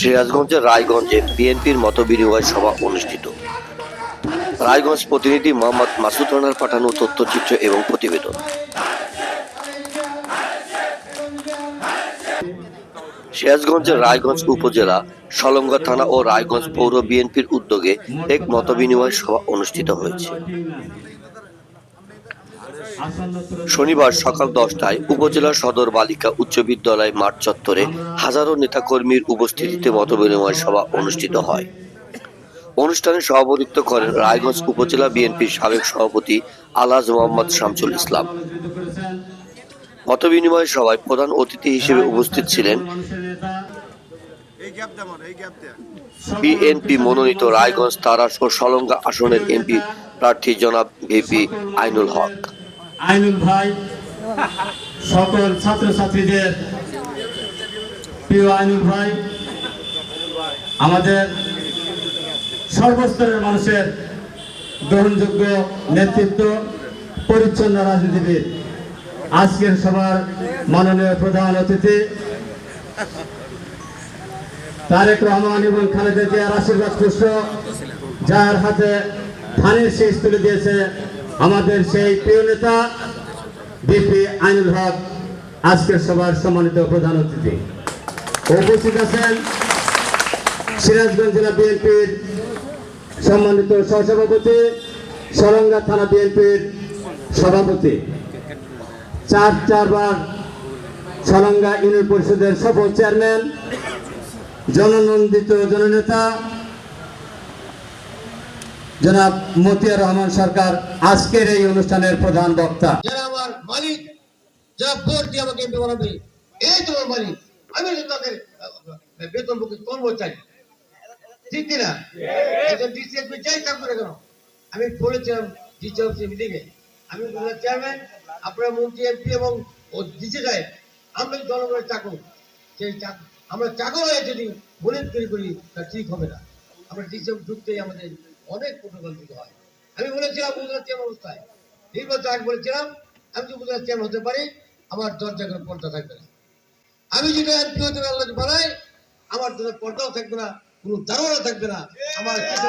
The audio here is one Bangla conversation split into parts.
সিরাজগঞ্জের রায়গঞ্জে বিএনপির মত বিনিময় সভা অনুষ্ঠিত। রায়গঞ্জ প্রতিনিধি মোহাম্মদ মাসুদ রানার পাঠানো তথ্যচিত্র এবং প্রতিবেদন। সিরাজগঞ্জের রায়গঞ্জ উপজেলা, সলঙ্গা থানা ও রায়গঞ্জ পৌর বিএনপির উদ্যোগে এক মতবিনিময় সভা অনুষ্ঠিত হয়েছে। শনিবার সকাল দশটায় উপজেলা সদর বালিকা উচ্চ বিদ্যালয় মাঠ চত্বরে হাজারো নেতাকর্মীর উপস্থিতিতে মতবিনিময় সভা অনুষ্ঠিত হয়। অনুষ্ঠানে সভাপতিত্ব করেন রায়গঞ্জ উপজেলা বিএনপির সাবেক সভাপতি আলাজ মোহাম্মদ শামসুল ইসলাম। মতবিনিময় সভায় প্রধান অতিথি হিসেবে উপস্থিত ছিলেন বিএনপি মনোনীত রায়গঞ্জ, তারাস ও সলঙ্গা আসনের এমপি প্রার্থী জনাব ভিপি আইনুল হক। আইনুল ভাই, সকল ছাত্রছাত্রীদের প্রিয় আইনুল ভাই, আমাদের সর্বস্তরের মানুষের গ্রহণযোগ্য নেতৃত্ব, পরিচ্ছন্ন রাজনীতিবিদ। আজকের সভার মাননীয় প্রধান অতিথি তারেক রহমান এবং খালেদা জিয়ার আশীর্বাদ যার হাতে ধানের শেষ তুলে দিয়েছে আমাদের সেই প্রিয় নেতা বিপি আইনুল হক, আজকের সভার সম্মানিত প্রধান অতিথি। উপস্থিত আছেন সিরাজগঞ্জ জেলা বিএনপির সম্মানিত সহসভাপতি, সরঙ্গা থানা বিএনপির সভাপতি। চার চারবার সরঙ্গা ইউনিয়ন পরিষদের সফল চেয়ারম্যান, জননন্দিত জননেতা জনাব মতিয়ার রহমান সরকার, আজকের এই অনুষ্ঠানের প্রধান বক্তা। আমার মালিক, যারা ভোট দিয়ে আমাকে এমপি বানাবে এই তোমার মালিক। আমি তাদের বেতন বুকে কম চাই ঠিক কিনা? ডিসি এমপি না কেন? আমি বলেছিলাম ডিসি মিটিংয়ে আমি চেয়ারম্যান মন্ত্রী এমপি এবং ও ডিসি সাহেব, আমরা জনগণের চাকর। সেই চাক- আমরা চাকর হয়ে যদি মনিট তৈরি করি, তা ঠিক হবে না। আমরা ডিসি ঢুকতেই আমাদের অনেক প্রতিবন্ধিত হয়। আমি বলেছিলাম গুজরাট চেয়ার অবস্থায়। নির্বাচন আগে বলেছিলাম, আমি যদি গুজরাট চেয়ার হতে পারি, আমার দরজা করে পর্দা থাকবে না। আমি যদি এমপি হতে আল্লাহ বানাই আমার জন্য পর্দাও থাকবে না, কোনো দারোয়া থাকবে না, আমার কিছু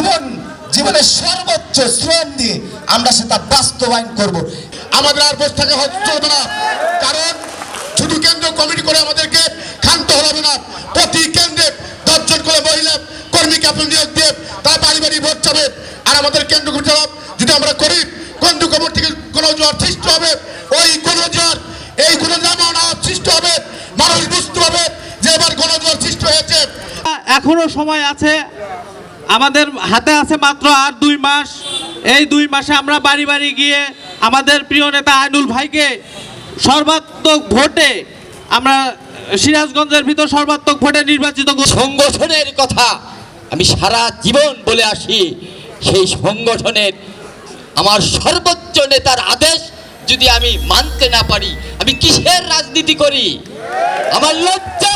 জীবন, জীবনের সর্বোচ্চ শ্রম দিয়ে আমরা সেটা বাস্তবায়ন করব। আমাদের আর বসে থাকা চলবে না। কারণ শুধু কেন্দ্র কমিটি করে আমাদেরকে ক্ষান্ত হবে না। প্রতি কেন্দ্রে দশজন করে মহিলা কর্মীকে আপনি নিয়োগ দিয়ে তার বাড়ি বাড়ি ভোট চাবে। আর আমাদের কেন্দ্র কমিটি যদি আমরা করি কেন্দ্র কমিটি থেকে কোনো জ্বর সৃষ্টি হবে? ওই কোনো জ্বর এই কোনো যেমন সৃষ্টি হবে? মানুষ বুঝতে হবে যে এবার কোনো জ্বর সৃষ্টি হয়েছে। এখনও সময় আছে। আমাদের হাতে আছে মাত্র আর দুই মাস এই দুই মাসে আমরা বাড়ি বাড়ি গিয়ে আমাদের প্রিয় নেতা আইনুল ভাইকে সর্বাত্মক ভোটে আমরা সিরাজগঞ্জের ভিতর সর্বাত্মক ভোটে নির্বাচিত। সংগঠনের কথা আমি সারা জীবন বলে আসি, সেই সংগঠনের আমার সর্বোচ্চ নেতার আদেশ যদি আমি মানতে না পারি, আমি কিসের রাজনীতি করি আমার লজ্জা